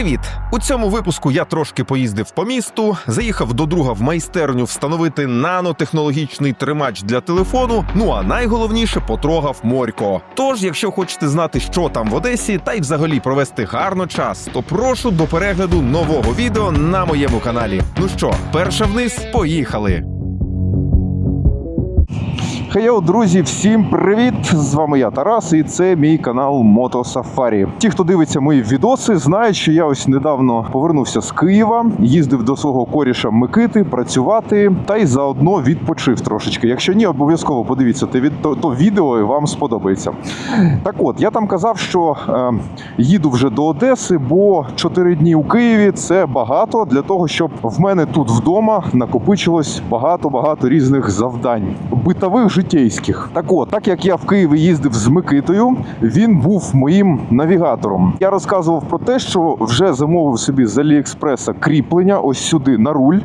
Привіт! У цьому випуску я трошки поїздив по місту, заїхав до друга в майстерню встановити нанотехнологічний тримач для телефону. Ну а найголовніше потрогав морько. Тож, якщо хочете знати, що там в Одесі, та й взагалі провести гарно час, то прошу до перегляду нового відео на моєму каналі. Ну що, перша вниз, поїхали! Хейо, друзі, всім привіт! З вами я Тарас, і це мій канал Мото Сафарі. Ті, хто дивиться мої відоси, знають, що я ось недавно повернувся з Києва, їздив до свого коріша Микити працювати та й заодно відпочив трошечки. Якщо ні, обов'язково подивіться то, то відео і вам сподобається. Так от, я там казав, що е, їду вже до Одеси, бо 4 дні у Києві це багато для того, щоб в мене тут вдома накопичилось багато-багато різних завдань, битових житейських. Так от, так як я в Києві їздив з Микитою, він був моїм навігатором. Я розказував про те, що вже замовив собі з Аліекспреса кріплення ось сюди на руль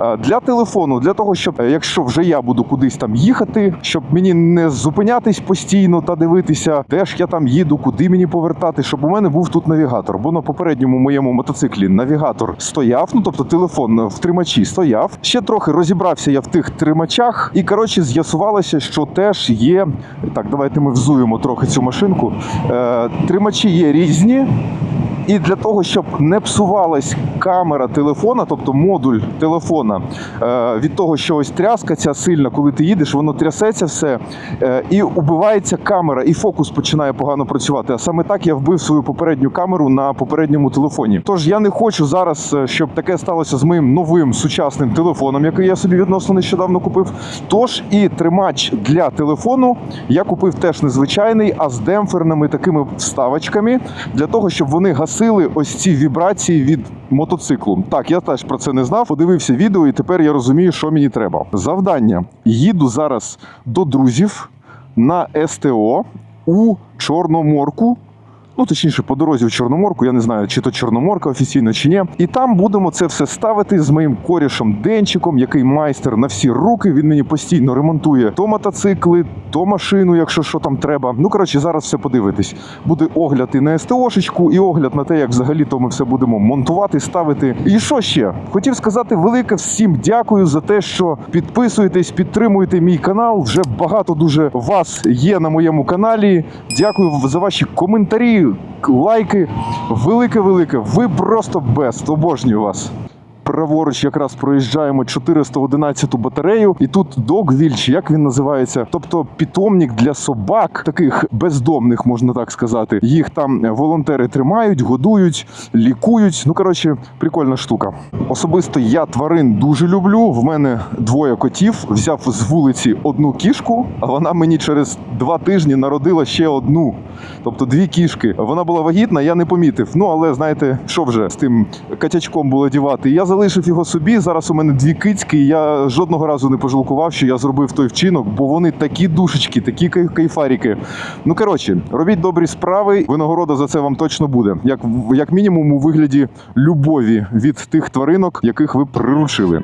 е, для телефону, для того, щоб е, якщо вже я буду кудись там їхати, щоб мені не зупинятись постійно та дивитися, де ж я там їду, куди мені повертати, щоб у мене був тут навігатор. Бо на попередньому моєму мотоциклі навігатор стояв, ну тобто телефон в тримачі стояв. Ще трохи розібрався я в тих тримачах, і коротше з'ясувалося, що теж є. Так, давайте ми взуємо трохи цю машинку. Е, тримачі є різні. І для того, щоб не псувалась камера телефона, тобто модуль телефона, е, від того, що ось тряска ця сильна, коли ти їдеш, воно трясеться все, е, і убивається камера, і фокус починає погано працювати. А саме так я вбив свою попередню камеру на попередньому телефоні. Тож я не хочу зараз, е, щоб таке сталося з моїм новим сучасним телефоном, який я собі відносно нещодавно купив. Тож і тримач для телефону я купив теж незвичайний, а з демпферними такими вставочками для того, щоб вони гасили ось ці вібрації від мотоциклу. Так, я теж про це не знав. Подивився відео, і тепер я розумію, що мені треба. Завдання: їду зараз до друзів на СТО у Чорноморку. Ну, точніше, по дорозі в Чорноморку, я не знаю, чи то Чорноморка офіційно, чи ні. І там будемо це все ставити з моїм корішем Денчиком, який майстер на всі руки. Він мені постійно ремонтує то мотоцикли, то машину, якщо що там треба. Ну коротше, зараз все подивитись. Буде огляд і на СТОшечку, і огляд на те, як взагалі то ми все будемо монтувати, ставити. І що ще? Хотів сказати велике всім дякую за те, що підписуєтесь, підтримуєте мій канал. Вже багато дуже вас є на моєму каналі. Дякую за ваші коментарі лайки. Велике-велике. Ви просто бест. Обожнюю вас. Праворуч якраз проїжджаємо 411 батарею, і тут чи як він називається, тобто питомник для собак, таких бездомних, можна так сказати. Їх там волонтери тримають, годують, лікують. Ну коротше, прикольна штука. Особисто я тварин дуже люблю. В мене двоє котів. Взяв з вулиці одну кішку, а вона мені через два тижні народила ще одну. Тобто дві кішки. Вона була вагітна, я не помітив. Ну але знаєте, що вже з тим котячком було дівати? Я залишив його собі. Зараз у мене дві кицьки. і Я жодного разу не пожалкував, що я зробив той вчинок, бо вони такі душечки, такі кайфаріки. Ну коротше, робіть добрі справи. Винагорода за це вам точно буде. Як як мінімум у вигляді любові від тих тваринок, яких ви приручили.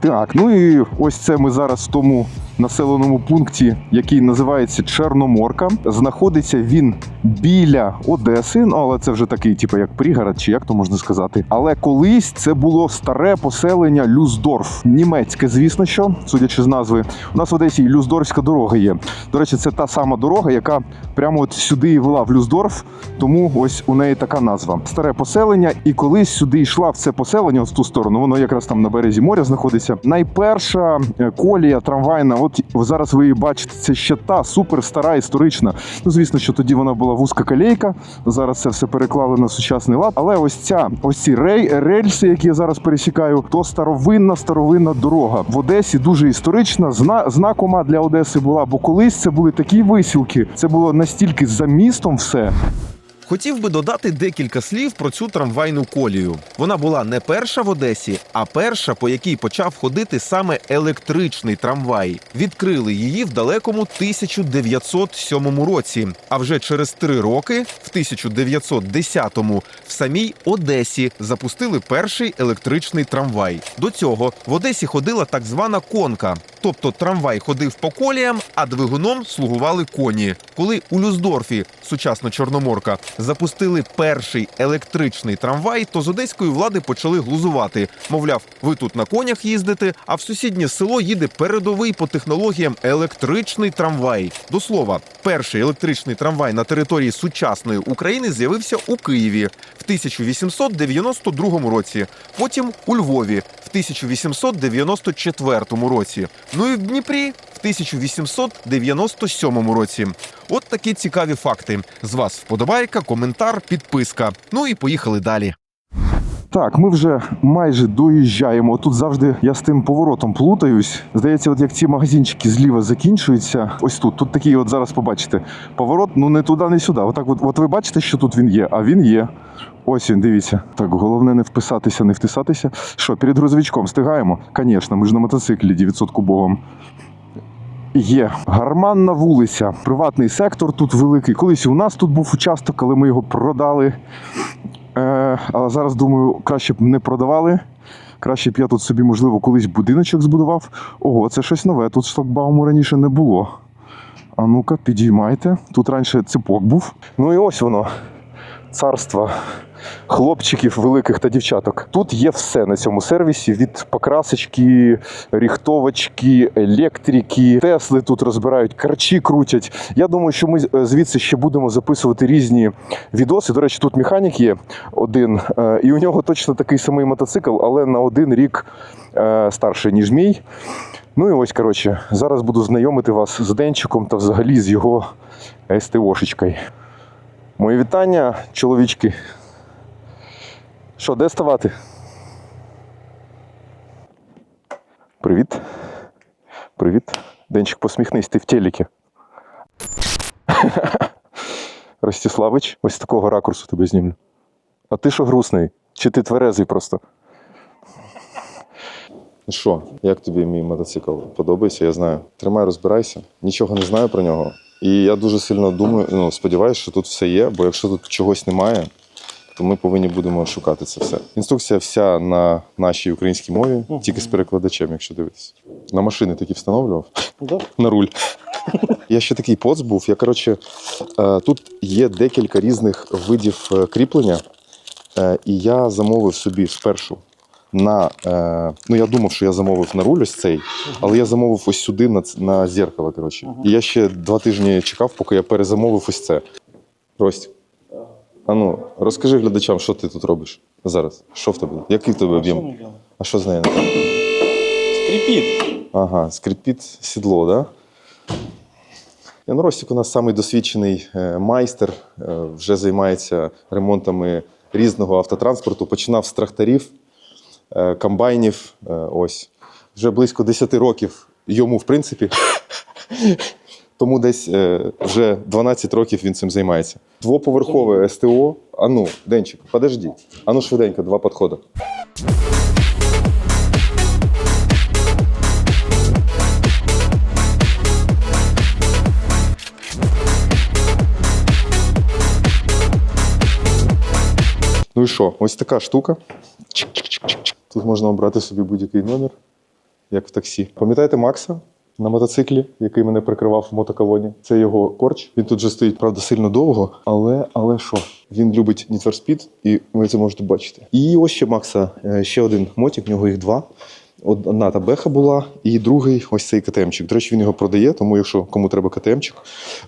Так, ну і ось це ми зараз тому населеному пункті, який називається Чорноморка. Знаходиться він біля Одеси. Ну але це вже такий, типу, як пригород, чи як то можна сказати. Але колись це було старе поселення Люсдорф, німецьке, звісно, що судячи з назви. У нас в Одесі і Люсдорфська дорога є. До речі, це та сама дорога, яка прямо от сюди і вела в Люсдорф. Тому ось у неї така назва. Старе поселення, і колись сюди йшла в це поселення, ось ту сторону. Воно якраз там на березі моря знаходиться. Найперша е, колія трамвайна. От зараз ви її бачите, це ще та супер стара історична. Ну звісно, що тоді вона була вузька колейка. Зараз це все переклали на сучасний лад. Але ось ця ось ці рей, рельси, які я зараз пересікаю, то старовинна старовинна дорога в Одесі. Дуже історична, зна, знакома для Одеси була. Бо колись це були такі висілки. Це було настільки за містом все. Хотів би додати декілька слів про цю трамвайну колію. Вона була не перша в Одесі, а перша, по якій почав ходити саме електричний трамвай. Відкрили її в далекому 1907 році. А вже через три роки, в 1910-му, в самій Одесі запустили перший електричний трамвай. До цього в Одесі ходила так звана конка. Тобто трамвай ходив по коліям, а двигуном слугували коні. Коли у Люсдорфі, сучасна Чорноморка, запустили перший електричний трамвай, то з одеської влади почали глузувати. Мовляв, ви тут на конях їздите, а в сусіднє село їде передовий по технологіям електричний трамвай. До слова, перший електричний трамвай на території сучасної України з'явився у Києві в 1892 році, потім у Львові в 1894 році. Ну і в Дніпрі 1897 році. От такі цікаві факти. З вас вподобайка, коментар, підписка. Ну і поїхали далі. Так, ми вже майже доїжджаємо. Тут завжди я з тим поворотом плутаюсь. Здається, от як ці магазинчики зліва закінчуються, ось тут. Тут такий, от зараз побачите, поворот, ну не туди, не сюди. Отак, от, от ви бачите, що тут він є, а він є. Ось він, дивіться. Так, головне не вписатися, не втисатися. Що, перед грузовичком встигаємо? Звісно, ми ж на мотоциклі 900 кубовому. Є гарманна вулиця, приватний сектор тут великий. Колись у нас тут був участок, але ми його продали. Е, але зараз думаю, краще б не продавали. Краще б я тут собі, можливо, колись будиночок збудував. Ого, це щось нове. Тут шлагбауму раніше не було. А ну-ка, підіймайте. Тут раніше ципок був. Ну і ось воно. Царство хлопчиків великих та дівчаток. Тут є все на цьому сервісі: від покрасочки, ріхтовочки, електрики, Тесли тут розбирають, карчі крутять. Я думаю, що ми е, звідси ще будемо записувати різні відоси. До речі, тут механік є один, е, і у нього точно такий самий мотоцикл, але на один рік е, старший, ніж мій. Ну і ось, коротше, зараз буду знайомити вас з Денчиком та взагалі з його СТОшечкою. Мої вітання, чоловічки. Що, де ставати? Привіт. Привіт. Денчик, посміхнись, ти в телекі. Ростиславич, ось з такого ракурсу тебе знімлю. А ти що грустний? Чи ти тверезий просто? Ну що, як тобі мій мотоцикл? Подобається, я знаю. Тримай, розбирайся. Нічого не знаю про нього. І я дуже сильно думаю, ну сподіваюся, що тут все є, бо якщо тут чогось немає, то ми повинні будемо шукати це все. Інструкція вся на нашій українській мові, тільки з перекладачем, якщо дивитися. На машини такі встановлював. На руль. Я ще такий поц був. Я коротше, е, тут є декілька різних видів е, кріплення, е, і я замовив собі спершу на. е, Ну, я думав, що я замовив на руль ось цей, але я замовив ось сюди на, на зеркало. Коротше. І я ще два тижні чекав, поки я перезамовив ось це. Ростік. А ну, розкажи глядачам, що ти тут робиш зараз. Що в тебе? Який в тебе об'єм? А що з нею? Скрипит. Ага, скрипить сідло, да? Ян Ростік у нас самий досвідчений е, майстер, е, вже займається ремонтами різного автотранспорту. Починав з тракторів, е, комбайнів. Ось. Вже близько 10 років йому, в принципі. Тому десь е, вже 12 років він цим займається. Двоповерхове СТО. Ану, Денчик, подожди. Ану швиденько, два підходи. Ну і що? Ось така штука. Тут можна обрати собі будь-який номер, як в таксі. Пам'ятаєте Макса на мотоциклі, який мене прикривав в мотоколоні? Це його корч. Він тут же стоїть, правда, сильно довго, але але що? Він любить Need for Speed, і ви це можете бачити. І ось ще Макса, е, ще один мотик, в нього їх два. Одна та беха була, і другий ось цей КТМчик. До речі, він його продає, тому якщо кому треба КТМчик,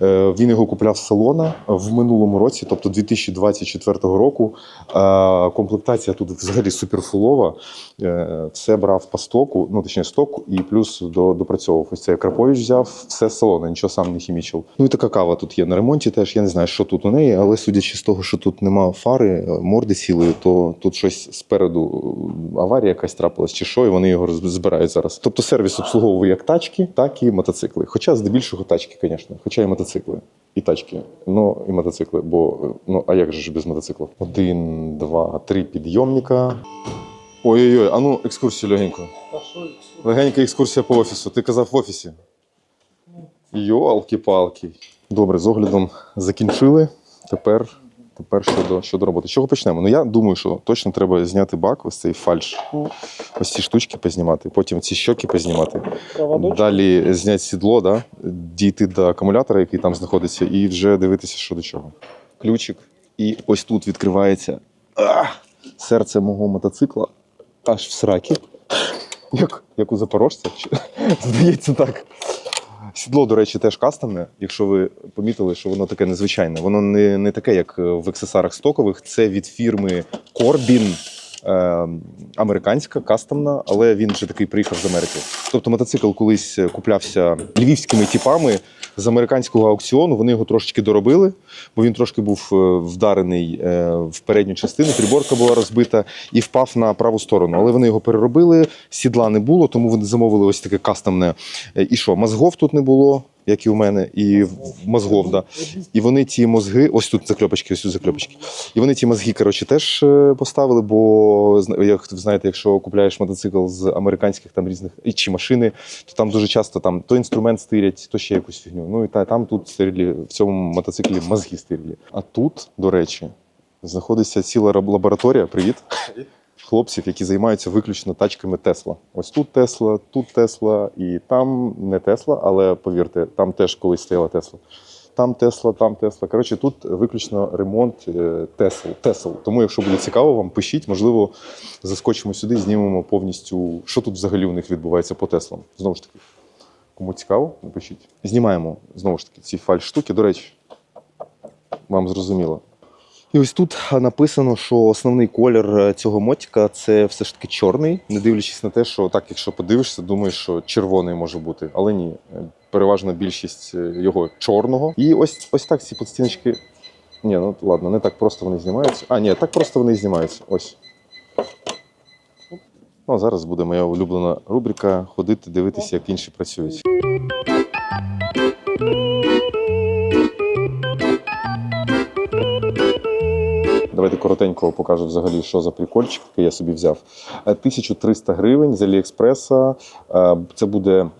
е, він його купляв з салона в минулому році, тобто 2024 року. Е, Комплектація тут взагалі суперфулова. Е, Все брав по стоку, ну точніше сток, і плюс допрацьовував. Ось це Крапович взяв, все з салона, нічого сам не хімічив. Ну і така кава тут є на ремонті. Теж я не знаю, що тут у неї, але судячи з того, що тут нема фари, морди сіли, то тут щось спереду аварія якась трапилась, чи що, і вони його роз- збирають зараз. Тобто сервіс обслуговує як тачки, так і мотоцикли. Хоча здебільшого тачки, звісно, хоча і мотоцикли. І тачки, ну і мотоцикли, бо ну а як же ж без мотоциклу? Один, два, три підйомника. Ой-ой-ой, а ну екскурсію легенько. Легенька екскурсія по офісу. Ти казав в офісі? Йолки-палки. Добре, з оглядом закінчили. Тепер Тепер щодо, щодо роботи. З чого почнемо? Ну я думаю, що точно треба зняти бак, ось цей фальш. Ось ці штучки познімати, потім ці щоки познімати. Проводочок. Далі зняти сідло, да? дійти до акумулятора, який там знаходиться, і вже дивитися, що до чого. Ключик. І ось тут відкривається а, серце мого мотоцикла аж в сракі. Як, як у запорожця. Здається, так. Сідло, до речі, теж кастомне, якщо ви помітили, що воно таке незвичайне. Воно не, не таке, як в ексесарах стокових. Це від фірми Corbin. Е, американська, кастомна, але він вже такий приїхав з Америки. Тобто мотоцикл колись куплявся львівськими типами з американського аукціону. Вони його трошечки доробили, бо він трошки був е, вдарений е, в передню частину, приборка була розбита і впав на праву сторону. Але вони його переробили, сідла не було, тому вони замовили ось таке кастомне. Е, І що, мозгов тут не було, як і у мене, і мозгов, да. І вони ті мозги, ось тут закльопочки, ось тут закльопочки. І вони ті мозги, коротше, теж е, поставили, бо як знаєте, якщо купляєш мотоцикл з американських там різних чи машини, то там дуже часто там то інструмент стирять, то ще якусь фігню. Ну і та там тут стирілі, в цьому мотоциклі мозги стирілі. А тут, до речі, знаходиться ціла лабораторія. Привіт. Хлопців, які займаються виключно тачками Тесла. Ось тут Тесла, тут Тесла, і там не Тесла, але повірте, там теж колись стояла Тесла. Там Тесла, там Тесла. Коротше, тут виключно ремонт е, Тесл. Тесл. Тому, якщо буде цікаво, вам пишіть, можливо, заскочимо сюди, знімемо повністю, що тут взагалі у них відбувається по Теслам. Знову ж таки, кому цікаво, напишіть. Знімаємо знову ж таки ці фальш штуки. До речі, вам зрозуміло. І ось тут написано, що основний колір е, цього мотика це все ж таки чорний, не дивлячись на те, що так, якщо подивишся, думаєш, що червоний може бути. Але ні, е, переважна більшість е, його чорного. І ось ось так ці подстіночки. Ні, ну ладно, не так просто вони знімаються. А, ні, так просто вони знімаються. Ось. Ну, зараз буде моя улюблена рубрика ходити, дивитися, як інші працюють. Давайте коротенько покажу взагалі, що за прикольчик, який я собі взяв. Е, 1300 гривень з Аліекспреса. Е, Це буде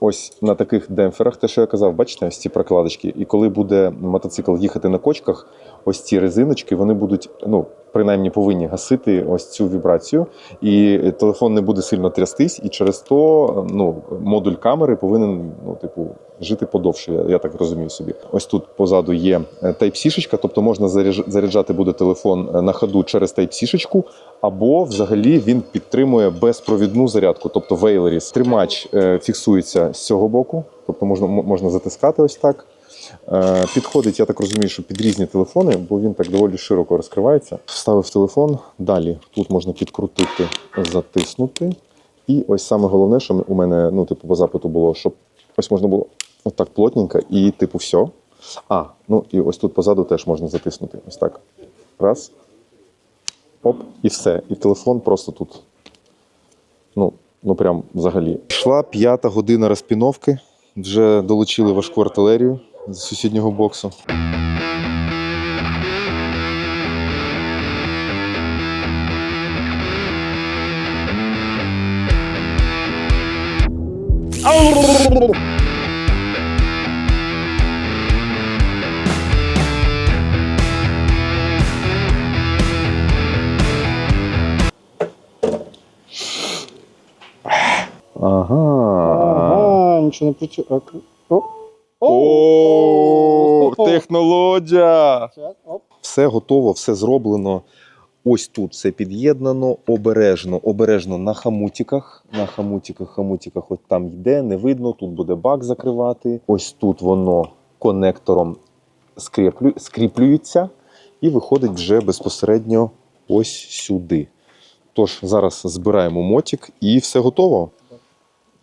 ось на таких демпферах, те, що я казав, бачите, ось ці прокладочки. І коли буде мотоцикл їхати на кочках, ось ці резиночки, вони будуть, ну, принаймні повинні гасити ось цю вібрацію. І телефон не буде сильно трястись, і через то ну, модуль камери повинен, ну, типу, жити подовше, я, так розумію собі. Ось тут позаду є е, Type-C-шечка, тобто можна заряджати буде телефон е, на ходу через Type-C-шечку, або взагалі він підтримує безпровідну зарядку, тобто Вейлеріс. Тримач е, фіксується з цього боку, тобто можна, можна затискати ось так. Е, Підходить, я так розумію, що під різні телефони, бо він так доволі широко розкривається. Вставив телефон. Далі тут можна підкрутити, затиснути. І ось саме головне, що у мене, ну, типу, по запиту було, щоб ось можна було отак плотненько і, типу, все. А, ну і ось тут позаду теж можна затиснути. Ось так. Раз. Оп, і все. І телефон просто тут. Ну, ну прям взагалі. Йшла п'ята година розпіновки. Вже долучили важку артилерію з сусіднього боксу. Ага. Ага, нічого не працює. А, к- О, О, технологія! Все готово, все зроблено. Ось тут все під'єднано, обережно, обережно на хамутіках. На хамутіках, хамутіках, от там йде, не видно. Тут буде бак закривати. Ось тут воно конектором скріплю, скріплюється і виходить вже безпосередньо ось сюди. Тож зараз збираємо мотик і все готово.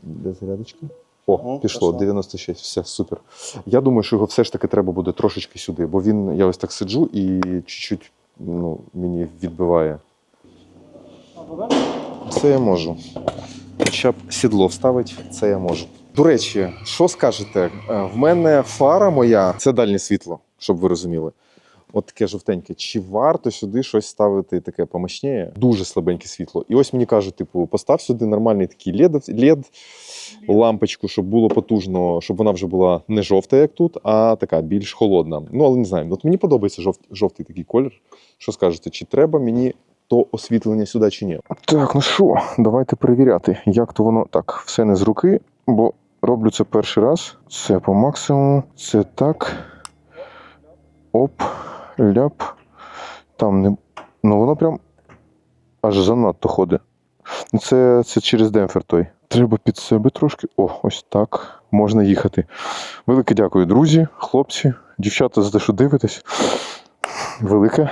Де зарядочка? О, Ага, пішло, пішло. 96, все супер. Я думаю, що його все ж таки треба буде трошечки сюди, бо він, я ось так сиджу і чуть-чуть ну, мені відбиває. Це я можу. Хоча б сідло вставить, це я можу. До речі, що скажете? Е, В мене фара моя це дальнє світло, щоб ви розуміли. От таке жовтеньке, чи варто сюди щось ставити таке помощніє? Дуже слабеньке світло. І ось мені кажуть, типу, постав сюди нормальний такий LED, LED лампочку, щоб було потужно, щоб вона вже була не жовта, як тут, а така більш холодна. Ну, але не знаю. От мені подобається жовт, жовтий такий колір. Що скажете, чи треба мені то освітлення сюди, чи ні? Так, ну що, давайте перевіряти, як то воно так, все не з руки, бо роблю це перший раз. Це по максимуму, це так. Оп, ляп. Там не. Ну воно прям аж занадто ходить. Ну, Це, це через демпфер той. Треба під себе трошки. О, ось так. Можна їхати. Велике дякую, друзі, хлопці, дівчата, за те, що дивитесь. Велике.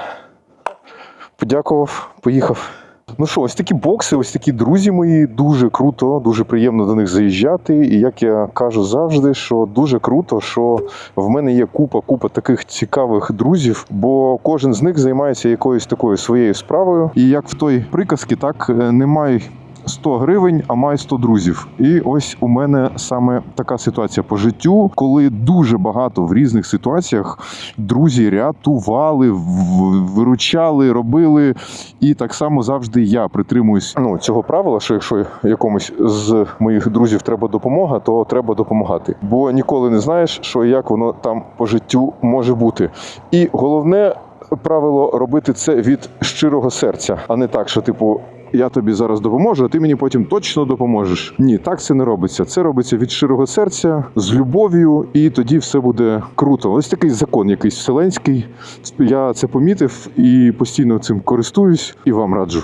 Подякував, поїхав. Ну що, ось такі бокси, ось такі друзі мої, дуже круто, дуже приємно до них заїжджати. І як я кажу завжди, що дуже круто, що в мене є купа, купа таких цікавих друзів, бо кожен з них займається якоюсь такою своєю справою. І як в той приказці, так е, немає 100 гривень, а має 100 друзів. І ось у мене саме така ситуація по життю, коли дуже багато в різних ситуаціях друзі рятували, виручали, робили. І так само завжди я притримуюсь ну, цього правила, що якщо якомусь з моїх друзів треба допомога, то треба допомагати. Бо ніколи не знаєш, що як воно там по життю може бути. І головне правило робити це від щирого серця, а не так, що типу. Я тобі зараз допоможу, а ти мені потім точно допоможеш. Ні, так це не робиться. Це робиться від щирого серця, з любов'ю, і тоді все буде круто. Ось такий закон, якийсь вселенський. Я це помітив і постійно цим користуюсь і вам раджу.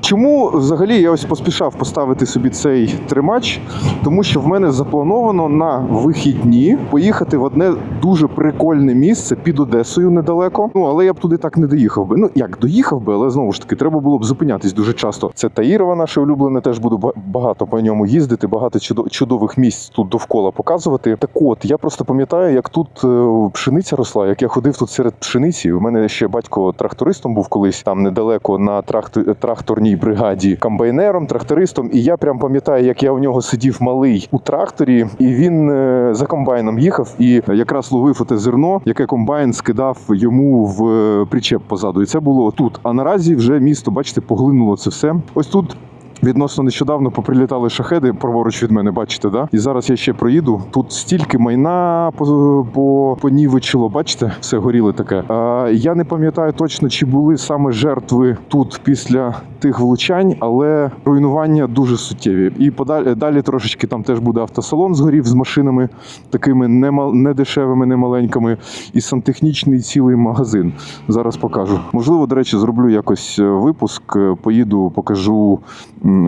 Чому взагалі я ось поспішав поставити собі цей тримач? Тому що в мене заплановано на вихідні поїхати в одне дуже прикольне місце під Одесою недалеко. Ну але я б туди так не доїхав би. Ну як доїхав би, але знову ж таки треба було б зупинятись дуже часто. Це Таїрова, наше улюблене, теж буду багато по ньому їздити, багато чудо- чудових місць тут довкола показувати. Так от я просто пам'ятаю, як тут е, пшениця росла, як я ходив тут серед пшениці. У мене ще батько трактористом був колись там недалеко на тракту- тракторній бригаді, комбайнером, трактористом. І я прям пам'ятаю, як я у нього сидів малий у тракторі, і він е, за комбайном їхав і якраз ловив оте зерно, яке комбайн скидав йому в е, причеп позаду. І це було тут. А наразі вже місто, бачите, поглинуло це все. Ось тут. Відносно нещодавно поприлітали шахеди праворуч від мене, бачите, да? І зараз я ще проїду. Тут стільки майна по, по понівечило, бачите, все горіло таке. А, я не пам'ятаю точно, чи були саме жертви тут після тих влучань, але руйнування дуже суттєві. І подалі далі трошечки там теж буде автосалон згорів з машинами такими нема- не дешевими, і сантехнічний цілий магазин. Зараз покажу. Можливо, до речі, зроблю якось е, випуск. е, Поїду, покажу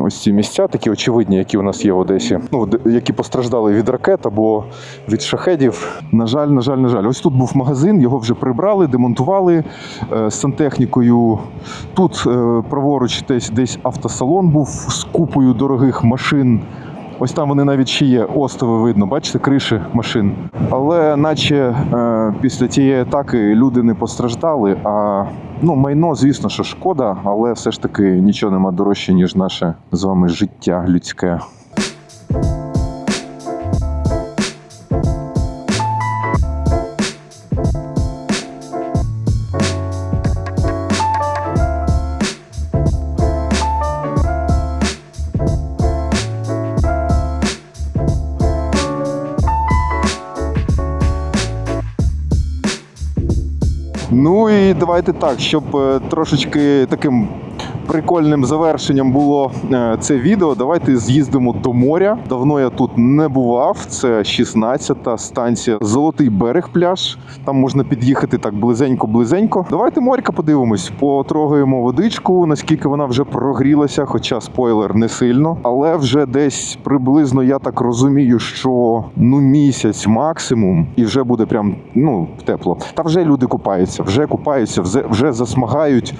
ось ці місця, такі очевидні, які у нас є в Одесі. Ну, які постраждали від ракет або від шахедів. На жаль, на жаль, на жаль. Ось тут був магазин, його вже прибрали, демонтували е, з сантехнікою. Тут праворуч десь, десь автосалон був з купою дорогих машин. Ось там вони навіть ще є, острови видно, бачите, криші машин. Але наче е, після тієї атаки люди не постраждали. А ну, майно, звісно, що шкода, але все ж таки нічого нема дорожче, ніж наше з вами життя людське. І давайте так, щоб е, трошечки таким прикольним завершенням було е, це відео. Давайте з'їздимо до моря. Давно я тут не бував. Це 16-та станція Золотий берег пляж. Там можна під'їхати так близенько-близенько. Давайте морька подивимось, потрогаємо водичку, наскільки вона вже прогрілася, хоча спойлер не сильно. Але вже десь приблизно я так розумію, що ну місяць максимум, і вже буде прям ну тепло. Та вже люди купаються, вже купаються, вже, вже засмагають.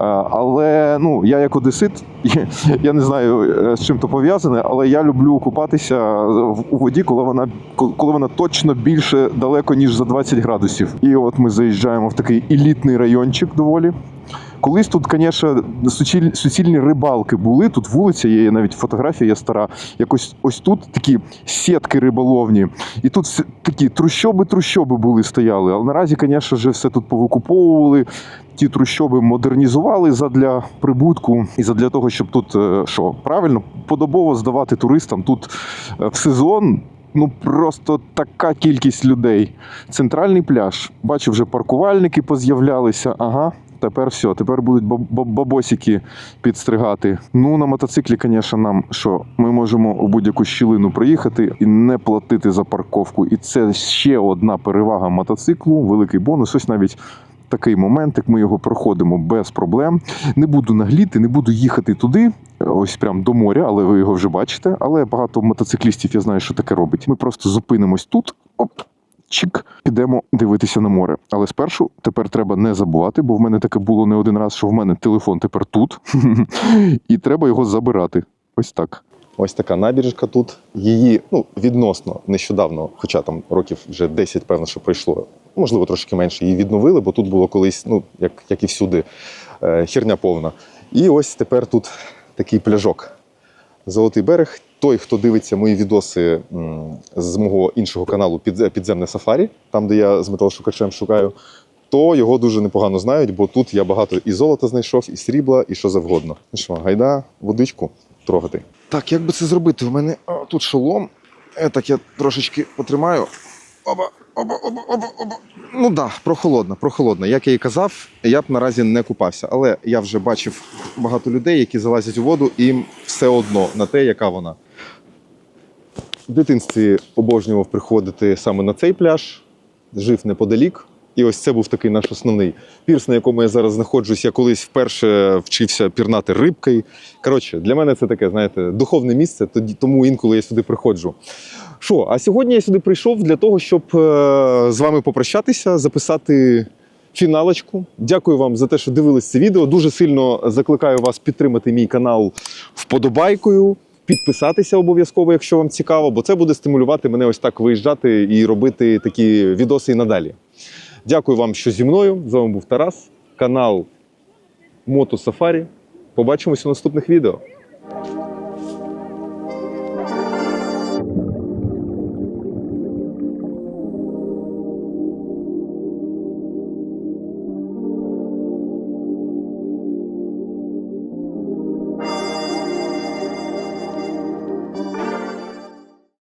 Е, Але ну я як одесит, я не знаю е, з чим то пов'язане, але я люблю купатися у воді, коли вона коли вона точно більше далеко ніж за 20 градусів. І от ми заїжджаємо в такий елітний райончик доволі. Колись тут, звісно, суціль, суцільні рибалки були. Тут вулиця є, навіть фотографія є стара. Якось ось тут такі сітки риболовні. І тут такі трущоби-трущоби були стояли. Але наразі, звісно, вже все тут повикуповували. Ті трущоби модернізували задля прибутку і задля того, щоб тут е, що правильно подобово здавати туристам. Тут е, в сезон ну просто така кількість людей. Центральний пляж. Бачу, вже паркувальники поз'являлися. Ага. Тепер все, тепер будуть баб- баб- бабосики підстригати. Ну, на мотоциклі, звісно, нам що ми можемо у будь-яку щілину приїхати і не платити за парковку. І це ще одна перевага мотоциклу, великий бонус. Ось навіть такий момент, як ми його проходимо без проблем. Не буду нагліти, не буду їхати туди, ось прям до моря, але ви його вже бачите. Але багато мотоциклістів я знаю, що таке робить. Ми просто зупинимось тут. Оп. Чик, підемо дивитися на море. Але спершу тепер треба не забувати, бо в мене таке було не один раз, що в мене телефон тепер тут, і треба його забирати. Ось так. Ось така набережка тут. Її ну, відносно нещодавно, хоча там років вже 10, певно, що пройшло, можливо, трошки менше, її відновили, бо тут було колись, ну, як, як і всюди, е, херня повна. І ось тепер тут такий пляжок. Золотий берег. Той, хто дивиться мої відоси з мого іншого каналу «Підзе- Підземне Сафарі, там, де я з металошукачем шукаю, то його дуже непогано знають, бо тут я багато і золота знайшов, і срібла, і що завгодно. Ну що, гайда, водичку трогати. Так, як би це зробити? У мене а, тут шолом. Е, так я трошечки потримаю. Оба, оба, оба, оба, оба. Ну так, да, прохолодно, прохолодно. Як я і казав, я б наразі не купався. Але я вже бачив багато людей, які залазять у воду, і їм все одно на те, яка вона. В дитинстві обожнював приходити саме на цей пляж, жив неподалік. І ось це був такий наш основний пірс, на якому я зараз знаходжусь. Я колись вперше вчився пірнати рибкою. Коротше, для мене це таке, знаєте, духовне місце, тому інколи я сюди приходжу. Що, а сьогодні я сюди прийшов для того, щоб е, з вами попрощатися, записати фіналочку. Дякую вам за те, що дивились це відео. Дуже сильно закликаю вас підтримати мій канал вподобайкою. Підписатися обов'язково, якщо вам цікаво, бо це буде стимулювати мене ось так виїжджати і робити такі відоси і надалі. Дякую вам, що зі мною. З вами був Тарас, канал Мото Сафарі. Побачимось у наступних відео.